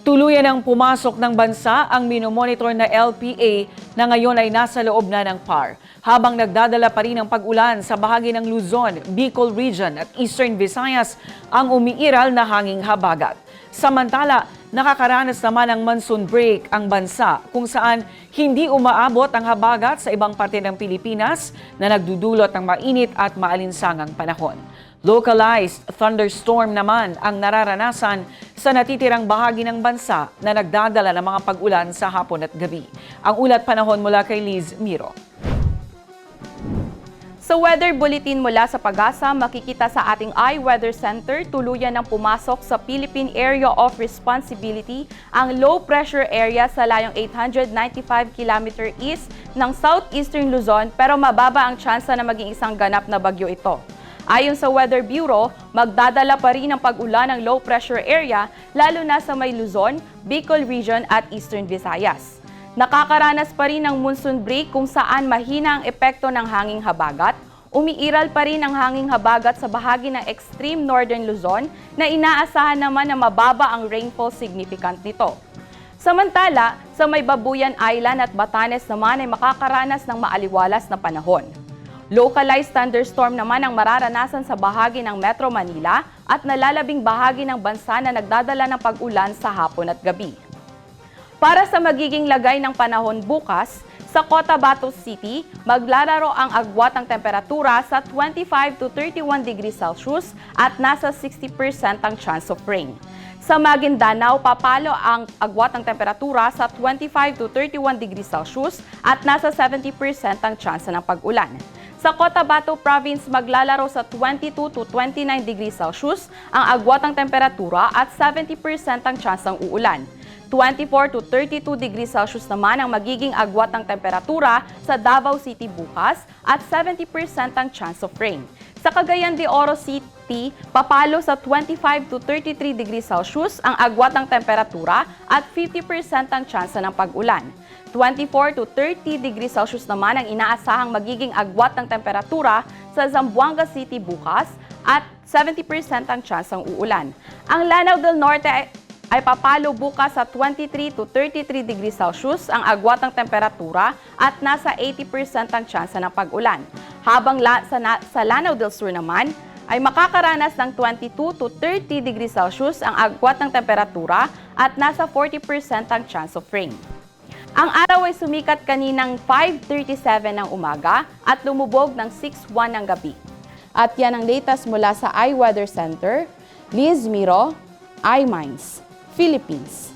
Tuluyan ang pumasok ng bansa ang minomonitor na LPA na ngayon ay nasa loob na ng PAR. Habang nagdadala pa rin ang pag-ulan sa bahagi ng Luzon, Bicol Region at Eastern Visayas ang umiiral na hanging habagat. Samantala, nakakaranas naman ng monsoon break ang bansa kung saan hindi umaabot ang habagat sa ibang parte ng Pilipinas na nagdudulot ng mainit at maalinsangang panahon. Localized thunderstorm naman ang nararanasan sa natitirang bahagi ng bansa na nagdadala ng mga pag-ulan sa hapon at gabi. Ang ulat panahon mula kay Liz Miro. Sa weather bulletin mula sa Pagasa, makikita sa ating iWeather Center tuluyan ng pumasok sa Philippine Area of Responsibility ang low pressure area sa layong 895 km east ng southeastern Luzon pero mababa ang tsansa na maging isang ganap na bagyo ito. Ayon sa Weather Bureau, magdadala pa rin ang pag-ulan ng low pressure area lalo na sa may Luzon, Bicol Region at Eastern Visayas. Nakakaranas pa rin ng monsoon break kung saan mahina ang epekto ng hanging habagat, umiiral pa rin ang hanging habagat sa bahagi ng extreme northern Luzon na inaasahan naman na mababa ang rainfall significant nito. Samantala, sa may Babuyan Island at Batanes naman ay makakaranas ng maaliwalas na panahon. Localized thunderstorm naman ang mararanasan sa bahagi ng Metro Manila at nalalabing bahagi ng bansa na nagdadala ng pag-ulan sa hapon at gabi. Para sa magiging lagay ng panahon bukas, sa Cotabato City, maglalaro ang agwatang temperatura sa 25 to 31 degrees Celsius at nasa 60% ang chance of rain. Sa Maguindanao, papalo ang agwatang temperatura sa 25 to 31 degrees Celsius at nasa 70% ang chance ng pag-ulan. Sa Cotabato Province, maglalaro sa 22 to 29 degrees Celsius ang agwatang temperatura at 70% ang chance ng uulan. 24 to 32 degrees Celsius naman ang magiging agwatang temperatura sa Davao City bukas at 70% ang chance of rain. Sa Cagayan de Oro City, papalo sa 25 to 33 degrees Celsius ang agwatang temperatura at 50% ang chance ng pag-ulan. 24 to 30 degrees Celsius naman ang inaasahang magiging agwat ng temperatura sa Zamboanga City bukas at 70% ang chance ng uulan. Ang Lanao del Norte ay, papalo bukas sa 23 to 33 degrees Celsius ang agwat ng temperatura at nasa 80% ang chance ng pag-ulan. Habang la, sa, na, sa Lanao del Sur naman, ay makakaranas ng 22 to 30 degrees Celsius ang agwat ng temperatura at nasa 40% ang chance of rain. Ang araw ay sumikat kaninang 5.37 ng umaga at lumubog ng 6.1 ng gabi. At yan ang latest mula sa iWeather Center, Liz Miro, iMinds, Philippines.